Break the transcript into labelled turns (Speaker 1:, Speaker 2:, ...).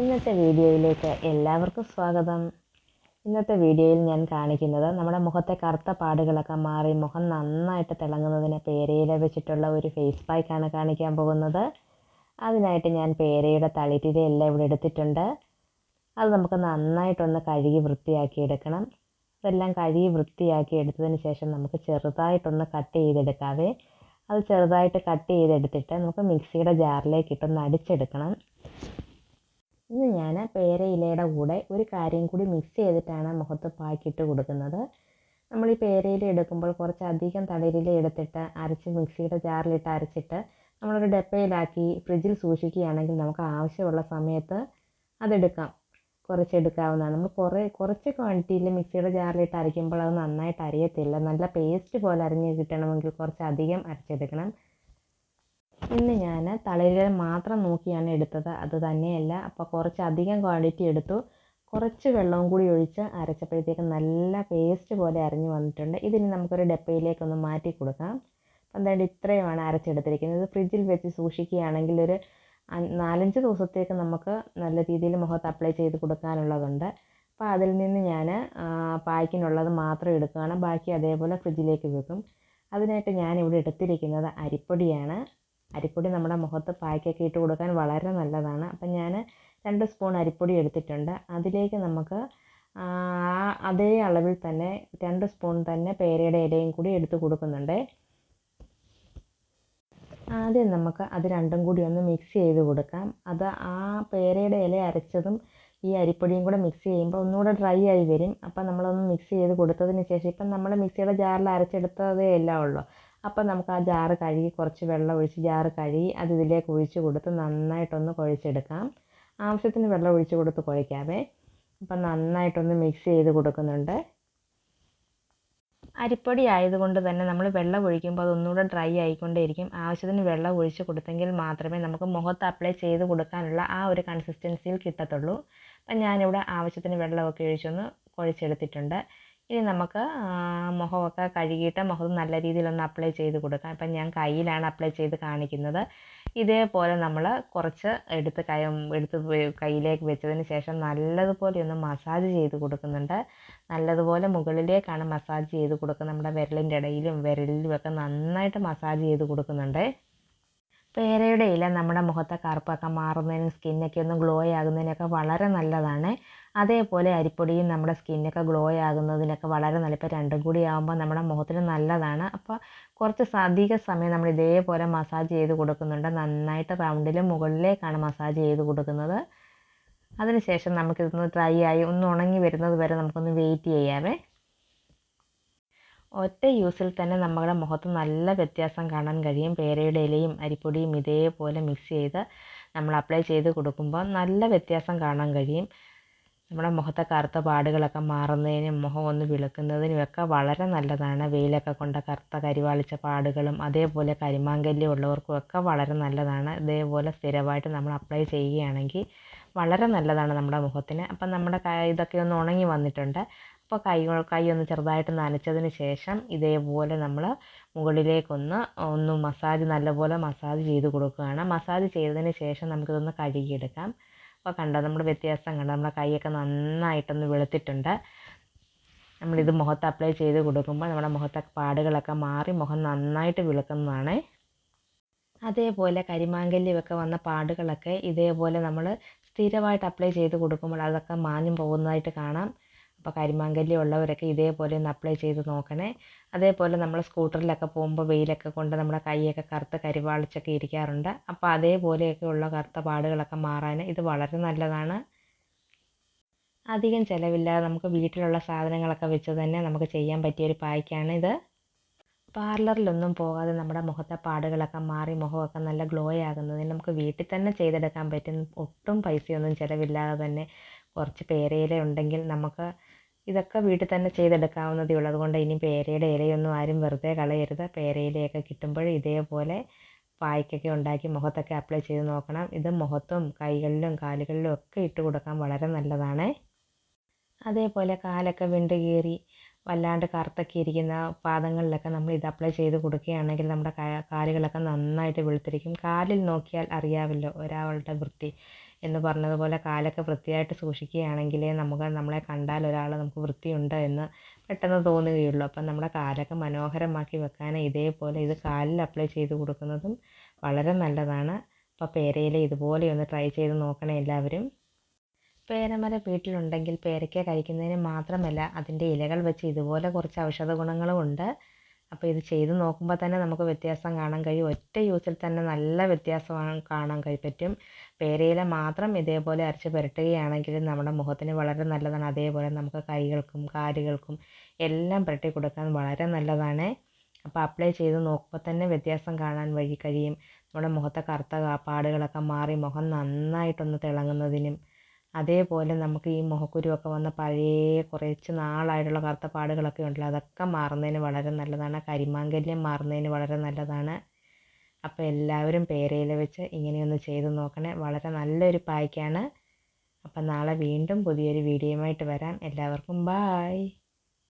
Speaker 1: ഇന്നത്തെ വീഡിയോയിലേക്ക് എല്ലാവർക്കും സ്വാഗതം. ഇന്നത്തെ വീഡിയോയിൽ ഞാൻ കാണിക്കുന്നത് നമ്മുടെ മുഖത്തെ കറുത്ത പാടുകളൊക്കെ മാറി മുഖം നന്നായിട്ട് തിളങ്ങുന്നതിന് പേരയില വെച്ചിട്ടുള്ള ഒരു ഫേസ് പാക്കാണ് കാണിക്കാൻ പോകുന്നത്. അതിനായിട്ട് ഞാൻ പേരയുടെ തളിരിലയെല്ലാം ഇവിടെ എടുത്തിട്ടുണ്ട്. അത് നമുക്ക് നന്നായിട്ടൊന്ന് കഴുകി വൃത്തിയാക്കി എടുക്കണം. അതെല്ലാം കഴുകി വൃത്തിയാക്കി എടുത്തതിന് ശേഷം നമുക്ക് ചെറുതായിട്ടൊന്ന് കട്ട് ചെയ്തെടുക്കാവേ. അത് ചെറുതായിട്ട് കട്ട് ചെയ്തെടുത്തിട്ട് നമുക്ക് മിക്സിയുടെ ജാറിലേക്ക് ഇട്ടൊന്ന് അടിച്ചെടുക്കണം. ഇന്ന് ഞാൻ പേരയിലയുടെ കൂടെ ഒരു കാര്യം കൂടി മിക്സ് ചെയ്തിട്ടാണ് മുഖത്ത് പാക്കിട്ട് കൊടുക്കുന്നത്. നമ്മൾ ഈ പേരയില എടുക്കുമ്പോൾ കുറച്ചധികം തളിരില എടുത്തിട്ട് അരച്ച് മിക്സിയുടെ ജാറിലിട്ട് അരച്ചിട്ട് നമ്മളൊരു ഡപ്പയിലാക്കി ഫ്രിഡ്ജിൽ സൂക്ഷിക്കുകയാണെങ്കിൽ നമുക്ക് ആവശ്യമുള്ള സമയത്ത് അതെടുക്കാം. കുറച്ചെടുക്കാവുന്നതാണ് നമ്മൾ കുറേ കുറച്ച് ക്വാണ്ടിറ്റിയിൽ മിക്സിയുടെ ജാറിലിട്ട് അരയ്ക്കുമ്പോൾ അത് നന്നായിട്ട് അരിയത്തില്ല. നല്ല പേസ്റ്റ് പോലെ അരിഞ്ഞ് കിട്ടണമെങ്കിൽ കുറച്ചധികം അരച്ചെടുക്കണം. ഇന്ന് ഞാൻ തളരികൾ മാത്രം നോക്കിയാണ് എടുത്തത്. അത് തന്നെയല്ല അപ്പോൾ കുറച്ച് അധികം ക്വാണ്ടിറ്റി എടുത്തു. കുറച്ച് വെള്ളവും കൂടി ഒഴിച്ച് അരച്ചപ്പോഴത്തേക്ക് നല്ല പേസ്റ്റ് പോലെ അരഞ്ഞു വന്നിട്ടുണ്ട്. ഇതിന് നമുക്കൊരു ഡപ്പയിലേക്കൊന്ന് മാറ്റി കൊടുക്കാം. എന്തായാലും ഇത്രയുമാണ് അരച്ചെടുത്തിരിക്കുന്നത്. ഫ്രിഡ്ജിൽ വെച്ച് സൂക്ഷിക്കുകയാണെങ്കിൽ ഒരു നാലഞ്ച് ദിവസത്തേക്ക് നമുക്ക് നല്ല രീതിയിൽ മുഖത്ത് അപ്ലൈ ചെയ്ത് കൊടുക്കാനുള്ളതുണ്ട്. അപ്പോൾ അതിൽ നിന്ന് ഞാൻ പായ്ക്കിനുള്ളത് മാത്രം എടുക്കുകയാണ്. ബാക്കി അതേപോലെ ഫ്രിഡ്ജിലേക്ക് വെക്കും. അതിനായിട്ട് ഞാനിവിടെ എടുത്തിരിക്കുന്നത് അരിപ്പൊടിയാണ്. അരിപ്പൊടി നമ്മുടെ മുഖത്ത് പായ്ക്കൊക്കെ ഇട്ട് കൊടുക്കാൻ വളരെ നല്ലതാണ്. അപ്പം ഞാൻ രണ്ട് സ്പൂൺ അരിപ്പൊടി എടുത്തിട്ടുണ്ട്. അതിലേക്ക് നമുക്ക് അതേ അളവിൽ തന്നെ രണ്ട് സ്പൂൺ തന്നെ പേരയുടെ ഇലയും കൂടി എടുത്ത് കൊടുക്കുന്നുണ്ട്. ആദ്യം നമുക്ക് അത് രണ്ടും കൂടി ഒന്ന് മിക്സ് ചെയ്ത് കൊടുക്കാം. അത് ആ പേരയുടെ ഇല അരച്ചതും ഈ അരിപ്പൊടിയും കൂടെ മിക്സ് ചെയ്യുമ്പോൾ ഒന്നുകൂടെ ഡ്രൈ ആയി വരും. അപ്പം നമ്മളൊന്ന് മിക്സ് ചെയ്ത് കൊടുത്തതിന് ശേഷം ഇപ്പം നമ്മൾ മിക്സിയുടെ ജാറിൽ അരച്ചെടുത്തതേ എല്ലാം ഉള്ളൂ. അപ്പം നമുക്ക് ആ ജാറ് കഴുകി കുറച്ച് വെള്ളം ഒഴിച്ച് ജാറ് കഴുകി അത് ഇതിലേക്ക് ഒഴിച്ച് കൊടുത്ത് നന്നായിട്ടൊന്ന് കുഴച്ചെടുക്കാം. ആവശ്യത്തിന് വെള്ളം ഒഴിച്ച് കൊടുത്ത് കുഴയ്ക്കാവേ. അപ്പം നന്നായിട്ടൊന്ന് മിക്സ് ചെയ്ത് കൊടുക്കുന്നുണ്ട്. അരിപ്പൊടി ആയതുകൊണ്ട് തന്നെ നമ്മൾ വെള്ളം ഒഴിക്കുമ്പോൾ അതൊന്നുകൂടെ ഡ്രൈ ആയിക്കൊണ്ടേയിരിക്കും. ആവശ്യത്തിന് വെള്ളം ഒഴിച്ച് കൊടുത്തെങ്കിൽ മാത്രമേ നമുക്ക് മുഖത്ത് അപ്ലൈ ചെയ്ത് കൊടുക്കാനുള്ള ആ ഒരു കൺസിസ്റ്റൻസിയിൽ കിട്ടത്തുള്ളൂ. അപ്പം ഞാനിവിടെ ആവശ്യത്തിന് വെള്ളമൊക്കെ ഒഴിച്ചൊന്ന് കുഴച്ചെടുത്തിട്ടുണ്ട്. ഇനി നമുക്ക് മുഖമൊക്കെ കഴുകിയിട്ട് മുഖത്ത് നല്ല രീതിയിലൊന്ന് അപ്ലൈ ചെയ്ത് കൊടുക്കാം. ഇപ്പം ഞാൻ കയ്യിലാണ് അപ്ലൈ ചെയ്ത് കാണിക്കുന്നത്. ഇതേപോലെ നമ്മൾ കുറച്ച് എടുത്ത് കൈ എടുത്ത് കയ്യിലേക്ക് വെച്ചതിന് ശേഷം നല്ലതുപോലെ ഒന്ന് മസാജ് ചെയ്ത് കൊടുക്കുന്നുണ്ട്. നല്ലതുപോലെ മുകളിലേക്കാണ് മസാജ് ചെയ്ത് കൊടുക്കുന്നത്. നമ്മുടെ വിരലിന്റെ ഇടയിലും വിരലിലും ഒക്കെ നന്നായിട്ട് മസാജ് ചെയ്ത് കൊടുക്കുന്നുണ്ട്. പേരയുടെ ഇല നമ്മുടെ മുഖത്തെ കറുപ്പൊക്കെ മാറുന്നതിനും സ്കിന്നൊക്കെ ഒന്ന് ഗ്ലോ ആകുന്നതിനൊക്കെ വളരെ നല്ലതാണ്. അതേപോലെ അരിപ്പൊടിയും നമ്മുടെ സ്കിന്നൊക്കെ ഗ്ലോ ആകുന്നതിനൊക്കെ വളരെ നല്ല ഇപ്പോൾ രണ്ടും കൂടി ആകുമ്പോൾ നമ്മുടെ മുഖത്തിന് നല്ലതാണ്. അപ്പോൾ കുറച്ച് അധിക സമയം നമ്മൾ ഇതേപോലെ മസാജ് ചെയ്ത് കൊടുക്കുന്നുണ്ട്. നന്നായിട്ട് റൗണ്ടിലും മുകളിലേക്കാണ് മസാജ് ചെയ്ത് കൊടുക്കുന്നത്. അതിനുശേഷം നമുക്കിതൊന്ന് ഡ്രൈ ആയി ഒന്ന് ഉണങ്ങി വരുന്നത് വരെ നമുക്കൊന്ന് വെയിറ്റ് ചെയ്യാവേ. ഒറ്റ യൂസിൽ തന്നെ നമ്മുടെ മുഖത്ത് നല്ല വ്യത്യാസം കാണാൻ കഴിയും. പേരയുടെ ഇലയും അരിപ്പൊടിയും ഇതേപോലെ മിക്സ് ചെയ്ത് നമ്മൾ അപ്ലൈ ചെയ്ത് കൊടുക്കുമ്പോൾ നല്ല വ്യത്യാസം കാണാൻ കഴിയും. നമ്മുടെ മുഖത്തെ കറുത്ത പാടുകളൊക്കെ മാറുന്നതിനും മുഖം ഒന്ന് വിളക്കുന്നതിനും ഒക്കെ വളരെ നല്ലതാണ്. വെയിലൊക്കെ കൊണ്ട കറുത്ത കരിവാളിച്ച പാടുകളും അതേപോലെ കരിമാങ്കല്യം ഉള്ളവർക്കും ഒക്കെ വളരെ നല്ലതാണ്. ഇതേപോലെ സ്ഥിരമായിട്ട് നമ്മൾ അപ്ലൈ ചെയ്യുകയാണെങ്കിൽ വളരെ നല്ലതാണ് നമ്മുടെ മുഖത്തിന്. അപ്പം നമ്മുടെ ഇതൊക്കെ ഒന്ന് ഉണങ്ങി വന്നിട്ടുണ്ട്. അപ്പോൾ കൈ കൈ ഒന്ന് ചെറുതായിട്ട് നനച്ചതിന് ശേഷം ഇതേപോലെ നമ്മൾ മുകളിലേക്കൊന്ന് ഒന്ന് മസാജ് നല്ലപോലെ മസാജ് ചെയ്ത് കൊടുക്കുകയാണ്. മസാജ് ചെയ്തതിന് ശേഷം നമുക്കിതൊന്ന് കഴുകിയെടുക്കാം. അപ്പോൾ കണ്ടോ നമ്മുടെ വ്യത്യാസം കണ്ടോ? നമ്മുടെ കൈയൊക്കെ നന്നായിട്ടൊന്ന് വെളുത്തിട്ടുണ്ട്. നമ്മളിത് മുഖത്ത് അപ്ലൈ ചെയ്ത് കൊടുക്കുമ്പോൾ നമ്മുടെ മുഖത്തെ പാടുകളൊക്കെ മാറി മുഖം നന്നായിട്ട് വിളക്കുന്നതാണ്. അതേപോലെ കരിമാങ്കല്യമൊക്കെ വന്ന പാടുകളൊക്കെ ഇതേപോലെ നമ്മൾ സ്ഥിരമായിട്ട് അപ്ലൈ ചെയ്ത് കൊടുക്കുമ്പോൾ അതൊക്കെ മാഞ്ഞു പോകുന്നതായിട്ട് കാണാം. അപ്പോൾ കരിമാങ്കല്യം ഉള്ളവരൊക്കെ ഇതേപോലെ ഒന്ന് അപ്ലൈ ചെയ്ത് നോക്കണേ. അതേപോലെ നമ്മൾ സ്കൂട്ടറിലൊക്കെ പോകുമ്പോൾ വെയിലൊക്കെ കൊണ്ട് നമ്മുടെ കൈയൊക്കെ കറുത്ത് കരിവാളിച്ചൊക്കെ ഇരിക്കാറുണ്ട്. അപ്പോൾ അതേപോലെയൊക്കെ ഉള്ള കറുത്ത പാടുകളൊക്കെ മാറാൻ ഇത് വളരെ നല്ലതാണ്. അധികം ചിലവില്ലാതെ നമുക്ക് വീട്ടിലുള്ള സാധനങ്ങളൊക്കെ വെച്ച് തന്നെ നമുക്ക് ചെയ്യാൻ പറ്റിയൊരു പായ്ക്കാണ് ഇത്. പാർലറിലൊന്നും പോകാതെ നമ്മുടെ മുഖത്തെ പാടുകളൊക്കെ മാറി മുഖമൊക്കെ നല്ല ഗ്ലോ ആകുന്നതിന് നമുക്ക് വീട്ടിൽ തന്നെ ചെയ്തെടുക്കാൻ പറ്റും ഒട്ടും പൈസയൊന്നും ചിലവില്ലാതെ തന്നെ കുറച്ച് പേരയില ഉണ്ടെങ്കിൽ നമുക്ക് ഇതൊക്കെ വീട്ടിൽ തന്നെ ചെയ്തെടുക്കാവുന്നതേ ഉള്ളൂ. അതുകൊണ്ട് ഇനി പേരയുടെ ഇലയൊന്നും ആരും വെറുതെ കളയരുത്. പേരയിലയൊക്കെ കിട്ടുമ്പോൾ ഇതേപോലെ പായ്ക്കൊക്കെ ഉണ്ടാക്കി മുഖത്തൊക്കെ അപ്ലൈ ചെയ്ത് നോക്കണം. ഇത് മുഖത്തും കൈകളിലും കാലുകളിലും ഒക്കെ ഇട്ട് കൊടുക്കാൻ വളരെ നല്ലതാണ്. അതേപോലെ കാലൊക്കെ വിണ്ട് കീറി വല്ലാണ്ട് കറുത്തൊക്കെ ഇരിക്കുന്ന പാദങ്ങളിലൊക്കെ നമ്മൾ ഇത് അപ്ലൈ ചെയ്ത് കൊടുക്കുകയാണെങ്കിൽ നമ്മുടെ കാലുകളൊക്കെ നന്നായിട്ട് വെളുത്തിരിക്കും. കാലിൽ നോക്കിയാൽ അറിയാമല്ലോ ഒരാളുടെ വൃത്തി എന്ന് പറഞ്ഞതുപോലെ കാലൊക്കെ വൃത്തിയായിട്ട് സൂക്ഷിക്കുകയാണെങ്കിലേ നമുക്ക് നമ്മളെ കണ്ടാൽ ഒരാൾ നമുക്ക് വൃത്തിയുണ്ട് എന്ന് പെട്ടെന്ന് തോന്നുകയുള്ളൂ. അപ്പം നമ്മുടെ കാലൊക്കെ മനോഹരമാക്കി വെക്കാൻ ഇതേപോലെ ഇത് കാലിൽ അപ്ലൈ ചെയ്ത് കൊടുക്കുന്നതും വളരെ നല്ലതാണ്. അപ്പോൾ പേരയിൽ ഇതുപോലെ ഒന്ന് ട്രൈ ചെയ്ത് നോക്കണേ എല്ലാവരും. പേരമര വീട്ടിലുണ്ടെങ്കിൽ പേരയ്ക്ക കഴിക്കുന്നതിന് മാത്രമല്ല അതിന്റെ ഇലകൾ വെച്ച് ഇതുപോലെ കുറച്ച് ഔഷധ ഗുണങ്ങളും ഉണ്ട്. അപ്പോൾ ഇത് ചെയ്ത് നോക്കുമ്പോൾ തന്നെ നമുക്ക് വ്യത്യാസം കാണാൻ കഴിയും. ഒറ്റ യൂസിൽ തന്നെ നല്ല വ്യത്യാസം കാണാൻ കഴി പറ്റും. പേരയില മാത്രം ഇതേപോലെ അരച്ച് പുരട്ടുകയാണെങ്കിൽ നമ്മുടെ മുഖത്തിന് വളരെ നല്ലതാണ്. അതേപോലെ നമുക്ക് കൈകൾക്കും കാലുകൾക്കും എല്ലാം പുരട്ടി കൊടുക്കാൻ വളരെ നല്ലതാണ്. അപ്പോൾ അപ്ലൈ ചെയ്ത് നോക്കുമ്പോൾ തന്നെ വ്യത്യാസം കാണാൻ വഴി കഴിയും. നമ്മുടെ മുഖത്തെ കറുത്ത പാടുകളൊക്കെ മാറി മുഖം നന്നായിട്ടൊന്ന് തിളങ്ങുന്നതിനും അതേപോലെ നമുക്ക് ഈ മുഖക്കുരുവൊക്കെ വന്ന പഴയ കുറച്ച് നാളായിട്ടുള്ള കറുത്ത പാടുകളൊക്കെ ഉണ്ടല്ലോ അതൊക്കെ മാറുന്നതിന് വളരെ നല്ലതാണ്. കരിമാങ്കല്യം മാറുന്നതിന് വളരെ നല്ലതാണ്. അപ്പോൾ എല്ലാവരും പേരയിൽ വെച്ച് ഇങ്ങനെയൊന്ന് ചെയ്ത് നോക്കണേ. വളരെ നല്ലൊരു പായ്ക്കാണ്. അപ്പം നാളെ വീണ്ടും പുതിയൊരു വീഡിയോയുമായിട്ട് വരാം. എല്ലാവർക്കും ബായ്.